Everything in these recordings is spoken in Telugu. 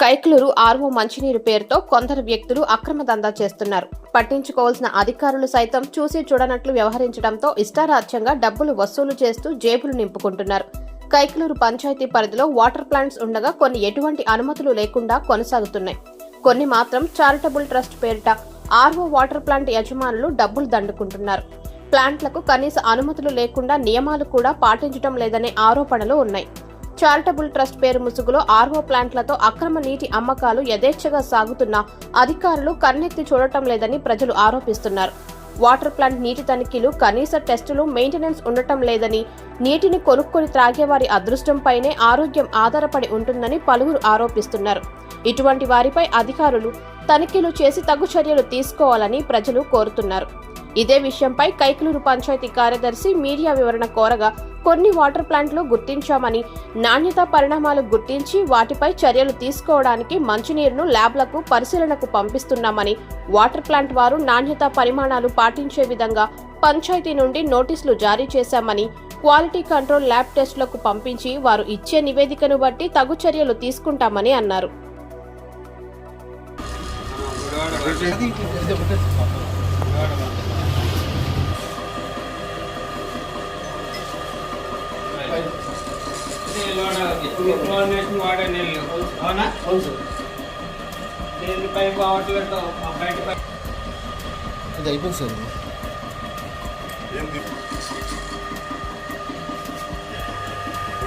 కైక్లూరు ఆర్వో మంచినీరు పేరుతో కొందరు వ్యక్తులు అక్రమ దందా చేస్తున్నారు. పట్టించుకోవాల్సిన అధికారులు సైతం చూసి చూడనట్లు వ్యవహరించడంతో ఇష్టారాజ్యంగా డబ్బులు వసూలు చేస్తూ జేబులు నింపుకుంటున్నారు. కైక్లూరు పంచాయతీ పరిధిలో వాటర్ ప్లాంట్స్ ఉండగా కొన్ని ఎటువంటి అనుమతులు లేకుండా కొనసాగుతున్నాయి. కొన్ని మాత్రం చారిటబుల్ ట్రస్ట్ పేరిట ఆర్వో వాటర్ ప్లాంట్ యజమానులు డబ్బులు దండుకుంటున్నారు. ప్లాంట్లకు కనీస అనుమతులు లేకుండా నియమాలు కూడా పాటించడం లేదనే ఆరోపణలు ఉన్నాయి. చారిటబుల్ ట్రస్ట్ పేరు ముసుగులో ఆర్వో ప్లాంట్లతో అక్రమ నీటి అమ్మకాలు యథేచ్ఛగా సాగుతున్న అధికారులు కన్నెత్తి చూడటం లేదని ప్రజలు ఆరోపిస్తున్నారు. వాటర్ ప్లాంట్ నీటి తనిఖీలు కనీస టెస్టులు మెయింటెనెన్స్ ఉండటం లేదని నీటిని కొనుక్కొని త్రాగేవారి అదృష్టంపైనే ఆరోగ్యం ఆధారపడి ఉంటుందని పలువురు ఆరోపిస్తున్నారు. ఇటువంటి వారిపై అధికారులు తనిఖీలు చేసి తగు చర్యలు తీసుకోవాలని ప్రజలు కోరుతున్నారు. ఇదే విషయంపై కైకలూరు పంచాయతీ కార్యదర్శి మీడియా వివరణ కోరగా కొన్ని వాటర్ ప్లాంట్లు గుర్తించామని నాణ్యత పరిణామాలు గుర్తించి వాటిపై చర్యలు తీసుకోవడానికి మంచినీరును ల్యాబ్లకు పరిశీలనకు పంపిస్తున్నామని వాటర్ ప్లాంట్ వారు నాణ్యత పరిమాణాలు పాటించే విధంగా పంచాయతీ నుండి నోటీసులు జారీ చేశామని క్వాలిటీ కంట్రోల్ ల్యాబ్ టెస్టులకు పంపించి వారు ఇచ్చే నివేదికను బట్టి తగు చర్యలు తీసుకుంటామని అన్నారు. క్లోరినేషన్ వాడే అవును సార్ దీని పైపు అవట్లేదు బయట పైపు ఇది అయిపోయింది సార్ ఏంది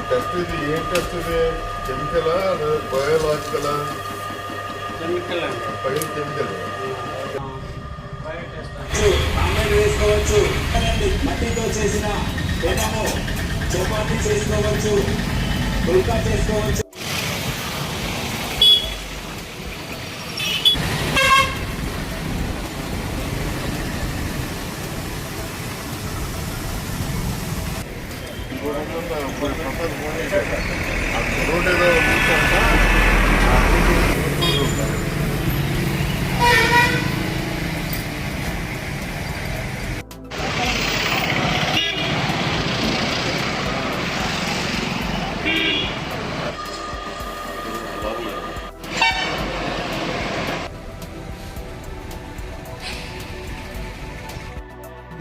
టెస్ట్ ఇది ఏం టెస్ట్ ఇది కెమికలా బయోలాజికలా కెమికల్ అండి పైన కెమికల్ బయట టెస్ట్ వేసుకోవచ్చు మట్టితో చేసిన పెనము చపాతీ చేసుకోవచ్చు పుల్కా చేసుకోవచ్చు రోడ్ ఏదో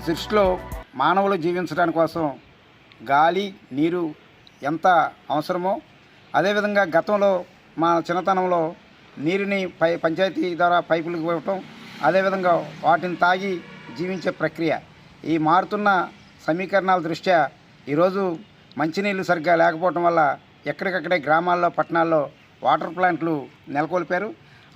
సృష్టిలో మానవులు జీవించడానికి కోసం గాలి నీరు ఎంత అవసరమో అదేవిధంగా గతంలో మా చిన్నతనంలో నీరుని పై పంచాయతీ ద్వారా పైపులకు ఇవ్వటం అదేవిధంగా వాటిని తాగి జీవించే ప్రక్రియ. ఈ మారుతున్న సమీకరణాల దృష్ట్యా ఈరోజు మంచినీళ్ళు సరిగ్గా లేకపోవటం వల్ల ఎక్కడికక్కడే గ్రామాల్లో పట్టణాల్లో వాటర్ ప్లాంట్లు నెలకొల్పారు.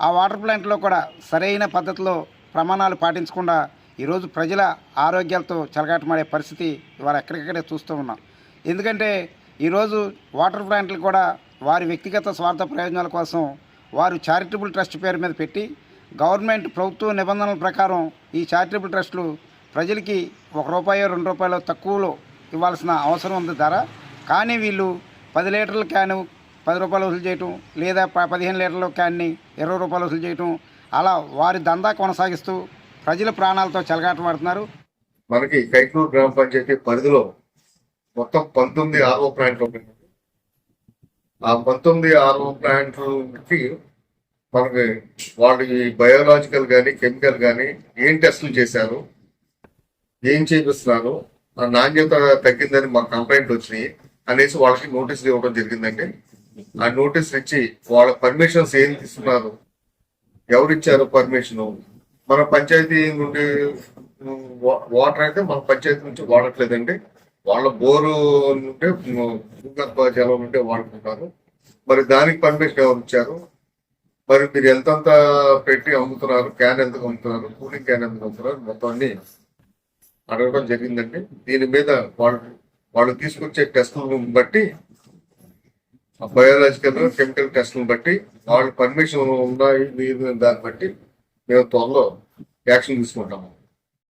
ఆ వాటర్ ప్లాంట్లో కూడా సరైన పద్ధతిలో ప్రమాణాలు పాటించకుండా ఈరోజు ప్రజల ఆరోగ్యాలతో చెలగాటమాడే పరిస్థితి ఇవాళ ఎక్కడికక్కడే చూస్తూ ఉన్నాం. ఎందుకంటే ఈరోజు వాటర్ ప్లాంట్లు కూడా వారి వ్యక్తిగత స్వార్థ ప్రయోజనాల కోసం వారు చారిటబుల్ ట్రస్ట్ పేరు మీద పెట్టి గవర్నమెంట్ ప్రభుత్వ నిబంధనల ప్రకారం ఈ చారిటబుల్ ట్రస్టులు ప్రజలకి ఒక రూపాయో రెండు రూపాయలు తక్కువలో ఇవ్వాల్సిన అవసరం ఉంది ధర. కానీ వీళ్ళు పది లీటర్ల క్యాను పది రూపాయలు వసూలు చేయటం లేదా పదిహేను లీటర్ల క్యాన్ని ఇరవై రూపాయలు వసూలు చేయటం అలా వారి దందా కొనసాగిస్తూ ప్రజల ప్రాణాలతో చెలగాటమాడుతున్నారు. మనకి కైకూరు గ్రామ పంచాయతీ పరిధిలో మొత్తం పంతొమ్మిది ఆర్ఓ ప్లాంట్లు ఉన్నాయి. ఆ పంతొమ్మిది ఆర్ఓ ప్లాంట్లకి మనకి వాళ్ళు ఈ బయోలాజికల్ కానీ కెమికల్ కానీ ఏం టెస్టులు చేశారు ఏం చేపిస్తున్నారు ఆ నాణ్యత తగ్గిందని మాకు కంప్లైంట్ వచ్చినాయి అనేసి వాళ్ళకి నోటీసులు ఇవ్వడం జరిగిందండి. ఆ నోటీస్ ఇచ్చి వాళ్ళ పర్మిషన్స్ ఏం ఇస్తున్నారు ఎవరిచ్చారు పర్మిషన్? మన పంచాయతీ నుండి వాటర్ అయితే మన పంచాయతీ నుంచి వాడట్లేదండి. వాళ్ళ బోరు నుండి భూగర్భ జలం నుండి వాడుకుంటారు. మరి దానికి పర్మిషన్ ఎవరు ఇచ్చారు? మరి మీరు ఎంతంత పెట్టి అమ్ముతున్నారు? క్యాన్ ఎంత అమ్ముతున్నారు? కూలింగ్ క్యాన్ ఎంత అమ్ముతున్నారు? మొత్తం అన్ని అడగడం జరిగిందండి. దీని మీద వాళ్ళు వాళ్ళు తీసుకొచ్చే టెస్టులను బట్టి బయోలాజికల్ కెమికల్ టెస్టులను బట్టి వాళ్ళు పర్మిషన్ ఉన్నాయి మీరు దాన్ని బట్టి మేము త్వరలో యాక్షన్ తీసుకుంటాము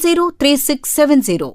7703670.